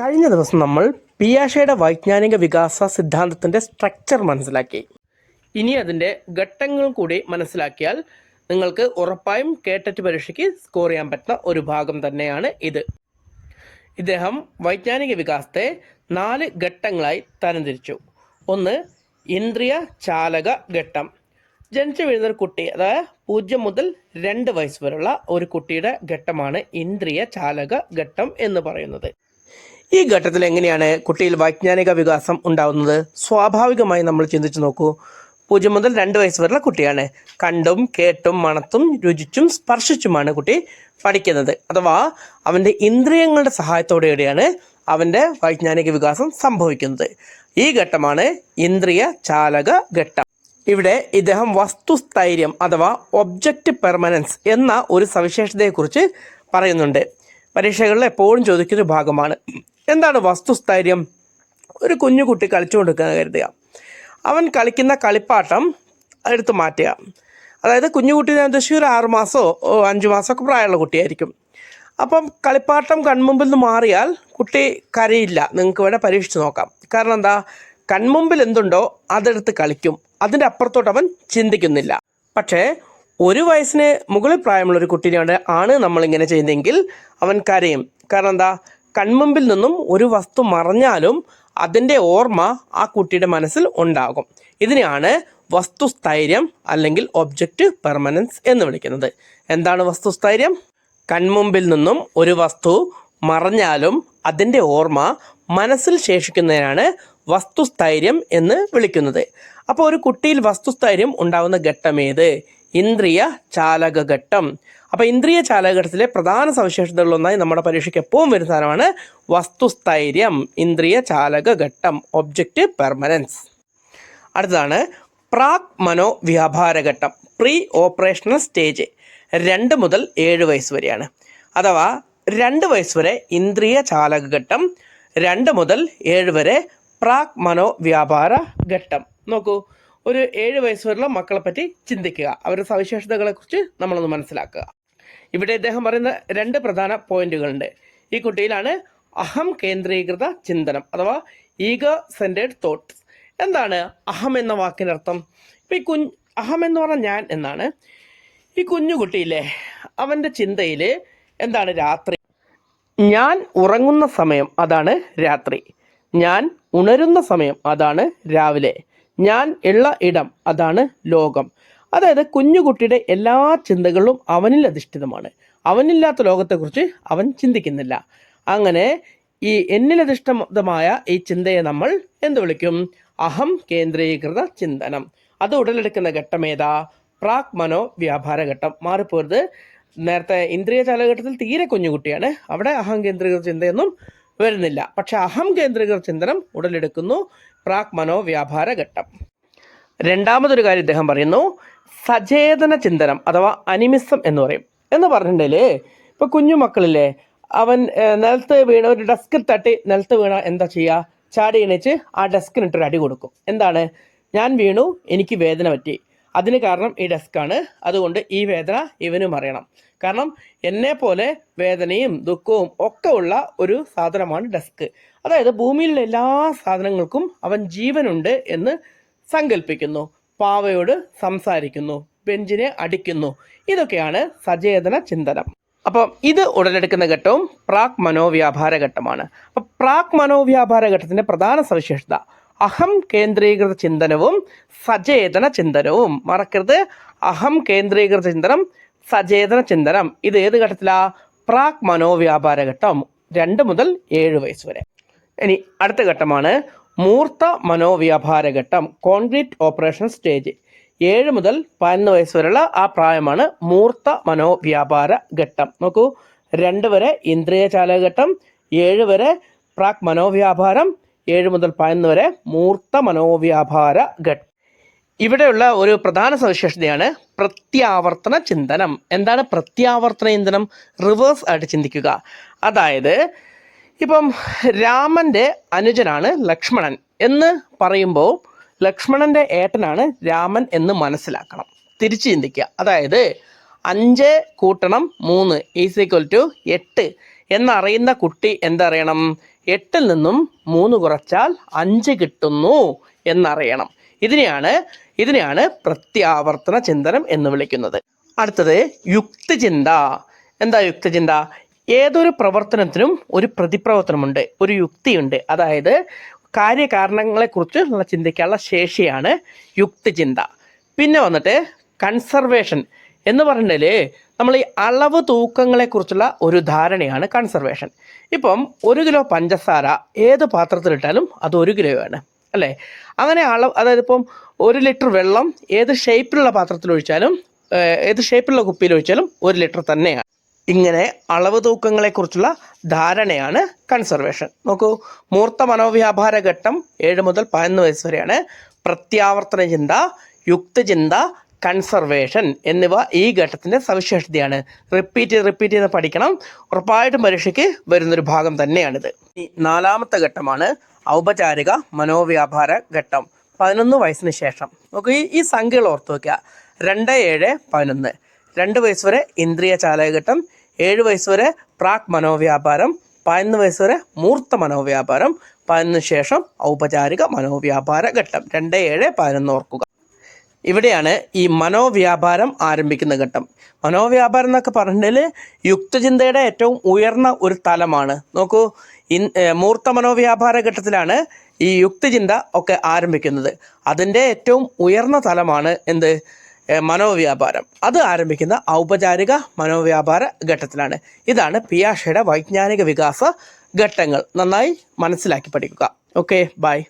കഴിഞ്ഞ ദിവസം നമ്മൾ പിയാഷയുടെ വൈജ്ഞാനിക വികാസ സിദ്ധാന്തത്തിന്റെ സ്ട്രക്ചർ മനസ്സിലാക്കി. ഇനി അതിന്റെ ഘട്ടങ്ങൾ കൂടി മനസ്സിലാക്കിയാൽ നിങ്ങൾക്ക് ഉറപ്പായും കേട്ടറ്റ് പരീക്ഷയ്ക്ക് സ്കോർ ചെയ്യാൻ പറ്റുന്ന ഒരു ഭാഗം തന്നെയാണ് ഇത്. ഇദ്ദേഹം വൈജ്ഞാനിക വികാസത്തെ നാല് ഘട്ടങ്ങളായി തരംതിരിച്ചു. ഒന്ന് ഇന്ദ്രിയ ചാലക ഘട്ടം. ജനിച്ചു വീഴുന്ന ഒരു കുട്ടി അതായത് പൂജ്യം മുതൽ രണ്ട് വയസ്സ് വരെയുള്ള ഒരു കുട്ടിയുടെ ഘട്ടമാണ് ഇന്ദ്രിയ ചാലക ഘട്ടം എന്ന് പറയുന്നത്. ഈ ഘട്ടത്തിൽ എങ്ങനെയാണ് കുട്ടിയിൽ വൈജ്ഞാനിക വികാസം ഉണ്ടാവുന്നത്? സ്വാഭാവികമായി നമ്മൾ ചിന്തിച്ചു നോക്കൂ. പൂജ്യം മുതൽ രണ്ട് വയസ്സ് വരെയുള്ള കുട്ടിയാണ്. കണ്ടും കേട്ടും മണത്തും രുചിച്ചും സ്പർശിച്ചുമാണ് കുട്ടി പഠിക്കുന്നത്. അഥവാ അവന്റെ ഇന്ദ്രിയങ്ങളുടെ സഹായത്തോടെയാണ് അവന്റെ വൈജ്ഞാനിക വികാസം സംഭവിക്കുന്നത്. ഈ ഘട്ടമാണ് ഇന്ദ്രിയ ചാലക ഘട്ടം. ഇവിടെ ഇദ്ദേഹം വസ്തുസ്ഥൈര്യം അഥവാ ഒബ്ജക്റ്റ് പെർമനൻസ് എന്ന ഒരു സവിശേഷതയെക്കുറിച്ച് പറയുന്നുണ്ട്. പരീക്ഷകളിൽ എപ്പോഴും ചോദിക്കുന്ന ഭാഗമാണ്. എന്താണ് വസ്തുസ്ഥൈര്യം? ഒരു കുഞ്ഞു കുട്ടി കളിച്ചുകൊണ്ടിരിക്കുക കരുതുക. അവൻ കളിക്കുന്ന കളിപ്പാട്ടം എടുത്ത് മാറ്റുക. അതായത് കുഞ്ഞു കുട്ടി ഞാൻ ഉദ്ദേശിച്ച ഒരു ആറ് മാസമോ അഞ്ച് മാസമൊക്കെ പ്രായമുള്ള കുട്ടിയായിരിക്കും. അപ്പം കളിപ്പാട്ടം കൺമുമ്പിൽ നിന്ന് മാറിയാൽ കുട്ടി കരയില്ല. നിങ്ങൾക്ക് വേണേൽ പരീക്ഷിച്ച് നോക്കാം. കാരണം എന്താ? കൺമുമ്പിൽ എന്തുണ്ടോ അതെടുത്ത് കളിക്കും. അതിന്റെ അപ്പുറത്തോട്ട് അവൻ ചിന്തിക്കുന്നില്ല. പക്ഷേ ഒരു വയസ്സിന് മുകളിൽ പ്രായമുള്ള ഒരു കുട്ടീനെയാണ് ആണ് നമ്മളിങ്ങനെ ചെയ്യുന്നതെങ്കിൽ അവൻ കരയും. കാരണം എന്താ? കൺമുമ്പിൽ നിന്നും ഒരു വസ്തു മറഞ്ഞാലും അതിന്റെ ഓർമ്മ ആ കുട്ടിയുടെ മനസ്സിൽ ഉണ്ടാകും. ഇതിനെയാണ് വസ്തുസ്ഥൈര്യം അല്ലെങ്കിൽ ഒബ്ജക്റ്റ് പെർമനൻസ് എന്ന് വിളിക്കുന്നത്. എന്താണ് വസ്തുസ്ഥൈര്യം? കൺമുമ്പിൽ നിന്നും ഒരു വസ്തു മറഞ്ഞാലും അതിന്റെ ഓർമ്മ മനസ്സിൽ ശേഷിക്കുന്നതിനാണ് വസ്തുസ്ഥൈര്യം എന്ന് വിളിക്കുന്നത്. അപ്പോൾ ഒരു കുട്ടിയിൽ വസ്തുസ്ഥൈര്യം ഉണ്ടാകുന്ന ഘട്ടം ഏത്? ഇന്ദ്രിയ ചാലകഘട്ടം അപ്പോൾ ഇന്ദ്രിയ ചാലകഘട്ടത്തിലെ പ്രധാന സവിശേഷതകളിലൊന്നായി നമ്മുടെ പരീക്ഷയ്ക്ക് എപ്പോഴും വരുന്ന സാധനമാണ് വസ്തുസ്ഥൈര്യം ഇന്ദ്രിയ ചാലകഘട്ടം ഒബ്ജക്റ്റ് പെർമനൻസ് അടുത്തതാണ് പ്രാക് മനോ വ്യാപാരഘട്ടം പ്രീ ഓപ്പറേഷണൽ സ്റ്റേജ് രണ്ട് മുതൽ ഏഴ് വയസ്സ് വരെയാണ്. അഥവാ രണ്ട് വയസ്സ് വരെ ഇന്ദ്രിയ ചാലകഘട്ടം രണ്ട് മുതൽ ഏഴ് വരെ പ്രാക് മനോ വ്യാപാര ഘട്ടം നോക്കൂ. ഒരു ഏഴ് വയസ്സ് വരെയുള്ള മക്കളെ പറ്റി ചിന്തിക്കുക. അവരുടെ സവിശേഷതകളെ സവിശേഷതകളെക്കുറിച്ച് നമ്മളൊന്ന് മനസ്സിലാക്കുക. ഇവിടെ ഇദ്ദേഹം പറയുന്ന രണ്ട് പ്രധാന പോയിന്റുകളുണ്ട്. ഈ കുട്ടിയിലാണ് അഹം കേന്ദ്രീകൃത ചിന്തനം അഥവാ ഈഗോ സെന്റേഡ് തോട്ട്സ്. എന്താണ് അഹം എന്ന വാക്കിന്റെ അർത്ഥം ഇപ്പം ഈ കുഞ്ഞ് അഹം എന്ന് പറഞ്ഞാൽ ഞാൻ എന്നാണ്? ഈ കുഞ്ഞു കുട്ടിയില്ലേ അവന്റെ ചിന്തയിൽ എന്താണ് രാത്രി? ഞാൻ ഉറങ്ങുന്ന സമയം അതാണ് രാത്രി. ഞാൻ ഉണരുന്ന സമയം അതാണ് രാവിലെ. ഞാൻ ഉള്ള ഇടം അതാണ് ലോകം. അതായത് കുഞ്ഞുകുട്ടിയുടെ എല്ലാ ചിന്തകളും അവനിൽ അധിഷ്ഠിതമാണ്. അവനില്ലാത്ത ലോകത്തെക്കുറിച്ച് അവൻ ചിന്തിക്കുന്നില്ല. അങ്ങനെ ഈ എന്നിലധിഷ്ഠിതമായ ഈ ചിന്തയെ നമ്മൾ എന്ത് വിളിക്കും? അഹം കേന്ദ്രീകൃത ചിന്തനം. അത് ഉടലെടുക്കുന്ന ഘട്ടം ഏതാ? പ്രാക് മനോ വ്യാപാര ഘട്ടം. മാറിപ്പോരുത്. നേരത്തെ ഇന്ദ്രിയ ചാലഘട്ടത്തിൽ തീരെ കുഞ്ഞുകുട്ടിയാണ്. അവിടെ അഹം കേന്ദ്രീകൃത ചിന്തയൊന്നും വരുന്നില്ല. പക്ഷെ അഹം കേന്ദ്രീകൃത ചിന്തനം ഉടലെടുക്കുന്നു. പ്രാക് മനോവ്യാപാര ഘട്ടം. രണ്ടാമതൊരു കാര്യം ഇദ്ദേഹം പറയുന്നു. സചേതന ചിന്തനം അഥവാ അനിമിസം എന്ന് പറയും. എന്ന് പറഞ്ഞിട്ടുണ്ടെങ്കിൽ ഇപ്പൊ കുഞ്ഞു മക്കളില്ലേ? അവൻ നിലത്ത് വീണ ഒരു ഡെസ്കിൽ തട്ടി നിലത്ത് വീണ എന്താ ചെയ്യുക ചാടി എണീച്ച് ആ ഡെസ്കിനിട്ടൊരു അടി കൊടുക്കും. എന്താണ്? ഞാൻ വീണു എനിക്ക് വേദന പറ്റി. അതിന് കാരണം ഈ ഡെസ്കാണ് അതുകൊണ്ട് ഈ വേദന ഇവനും അറിയണം. കാരണം എന്നെ പോലെ വേദനയും ദുഃഖവും ഒക്കെ ഉള്ള ഒരു സാധനമാണ് ഡെസ്ക് അതായത് ഭൂമിയിലുള്ള എല്ലാ സാധനങ്ങൾക്കും അവൻ ജീവനുണ്ട് എന്ന് സങ്കല്പിക്കുന്നു പാവയോട് സംസാരിക്കുന്നു. ബെഞ്ചിനെ അടിക്കുന്നു. ഇതൊക്കെയാണ് സചേതന ചിന്തനം. അപ്പം ഇത് ഉടലെടുക്കുന്ന ഘട്ടവും പ്രാക് മനോവ്യാപാര ഘട്ടമാണ്. അപ്പം പ്രാക് മനോവ്യാപാര ഘട്ടത്തിന്റെ പ്രധാന സവിശേഷത അഹം കേന്ദ്രീകൃത ചിന്തനവും സചേതന ചിന്തനവും. മറക്കരുത്. അഹം കേന്ദ്രീകൃത ചിന്തനം സചേതന ചിന്തനം. ഇത് ഏത് ഘട്ടത്തിലാ? പ്രാക് മനോവ്യാപാര ഘട്ടം. രണ്ട് മുതൽ ഏഴ് വയസ്സ് വരെ. ഇനി അടുത്ത ഘട്ടമാണ് മൂർത്ത മനോവ്യാപാര ഘട്ടം. Concrete operation stage. ഏഴ് മുതൽ പതിനൊന്ന് വയസ്സ് വരെയുള്ള ആ പ്രായമാണ് മൂർത്ത മനോവ്യാപാര ഘട്ടം. നോക്കൂ. രണ്ട് വരെ ഇന്ദ്രിയ ചാലകഘട്ടം ഏഴ് വരെ പ്രാക് മനോവ്യാപാരം ഏഴ് മുതൽ പതിനൊന്ന് വരെ മൂർത്ത മനോവ്യാപാര ഘട്ടം. ഇവിടെയുള്ള ഒരു പ്രധാന സവിശേഷതയാണ് പ്രത്യാവർത്തന ചിന്തനം. എന്താണ് പ്രത്യാവർത്തന ചിന്തനം റിവേഴ്സ് ആയിട്ട് ചിന്തിക്കുക. അതായത് ഇപ്പം രാമന്റെ അനുജനാണ് ലക്ഷ്മണൻ എന്ന് പറയുമ്പോൾ ലക്ഷ്മണന്റെ ഏട്ടനാണ് രാമൻ എന്ന് മനസ്സിലാക്കണം. തിരിച്ച് ചിന്തിക്കുക. അതായത് അഞ്ച് കൂട്ടണം മൂന്ന് ഈസ് ഈക്വൽ ടു എട്ട് എന്നറിയുന്ന കുട്ടി എന്തറിയണം? എട്ടിൽ നിന്നും മൂന്ന് കുറച്ചാൽ അഞ്ച് കിട്ടുന്നു എന്നറിയണം. ഇതിനെയാണ് ഇതിനെയാണ് പ്രത്യാവർത്തന ചിന്തനം എന്ന് വിളിക്കുന്നത്. അടുത്തത് യുക്തിചിന്ത. എന്താ യുക്തിചിന്ത? ഏതൊരു പ്രവർത്തനത്തിനും ഒരു പ്രതിപ്രവർത്തനമുണ്ട് ഒരു യുക്തിയുണ്ട്. അതായത് കാര്യകാരണങ്ങളെക്കുറിച്ച് നമ്മൾ ചിന്തിക്കാനുള്ള ശേഷിയാണ് യുക്തിചിന്ത. പിന്നെ വന്നിട്ട് കൺസർവേഷൻ എന്ന് പറഞ്ഞാൽ നമ്മൾ ഈ അളവ് തൂക്കങ്ങളെക്കുറിച്ചുള്ള ഒരു ധാരണയാണ് കൺസർവേഷൻ ഇപ്പം ഒരു കിലോ പഞ്ചസാര ഏത് പാത്രത്തിലിട്ടാലും അത് ഒരു കിലോയാണ് അല്ലേ? അങ്ങനെ അളവ് അതായത് ഇപ്പം ഒരു ലിറ്റർ വെള്ളം ഏത് ഷേപ്പിലുള്ള പാത്രത്തിൽ ഒഴിച്ചാലും ഏത് ഷേപ്പിലുള്ള കുപ്പിയിൽ ഒഴിച്ചാലും ഒരു ലിറ്റർ തന്നെയാണ്. ഇങ്ങനെ അളവ് തൂക്കങ്ങളെക്കുറിച്ചുള്ള ധാരണയാണ് കൺസർവേഷൻ നോക്കൂ മൂർത്ത മനോവ്യാപാര ഘട്ടം ഏഴ് മുതൽ പതിനൊന്ന് വയസ്സ് വരെയാണ്. പ്രത്യാവർത്തന ചിന്ത യുക്തചിന്ത കൺസർവേഷൻ എന്നിവ ഈ ഘട്ടത്തിന്റെ സവിശേഷതയാണ്. റിപ്പീറ്റ് ചെയ്ത് റിപ്പീറ്റ് ചെയ്ത് പഠിക്കണം. ഉറപ്പായിട്ടും പരീക്ഷയ്ക്ക് വരുന്നൊരു ഭാഗം തന്നെയാണിത്. നാലാമത്തെ ഘട്ടമാണ് ഔപചാരിക മനോവ്യാപാര ഘട്ടം. പതിനൊന്ന് വയസ്സിന് ശേഷം. നമുക്ക് ഈ ഈ സംഖ്യകൾ ഓർത്ത് വയ്ക്കുക. രണ്ട് ഏഴ് പതിനൊന്ന്. രണ്ട് വയസ്സ് വരെ ഇന്ദ്രിയ ചാലകഘട്ടം ഏഴ് വയസ്സ് വരെ പ്രാക് മനോവ്യാപാരം പതിനൊന്ന് വയസ്സ് വരെ മൂർത്ത മനോവ്യാപാരം പതിനൊന്ന് ശേഷം ഔപചാരിക മനോവ്യാപാര ഘട്ടം. രണ്ട് ഏഴ് പതിനൊന്ന് ഓർക്കുക. ഇവിടെയാണ് ഈ മനോവ്യാപാരം ആരംഭിക്കുന്ന ഘട്ടം. മനോവ്യാപാരം എന്നൊക്കെ പറഞ്ഞാൽ യുക്തചിന്തയുടെ ഏറ്റവും ഉയർന്ന ഒരു തലമാണ്. നോക്കൂ ഇൻ മൂർത്ത മനോവ്യാപാര ഘട്ടത്തിലാണ് ഈ യുക്തിചിന്ത ഒക്കെ ആരംഭിക്കുന്നത്. അതിന്റെ ഏറ്റവും ഉയർന്ന തലമാണ് എന്ത്? മനോവ്യാപാരം. അത് ആരംഭിക്കുന്ന ഔപചാരിക മനോവ്യാപാര ഘട്ടത്തിലാണ്. ഇതാണ് പിയാഷയുടെ വൈജ്ഞാനിക വികാസ ഘട്ടങ്ങൾ. നന്നായി മനസ്സിലാക്കി പഠിക്കുക. Okay bye.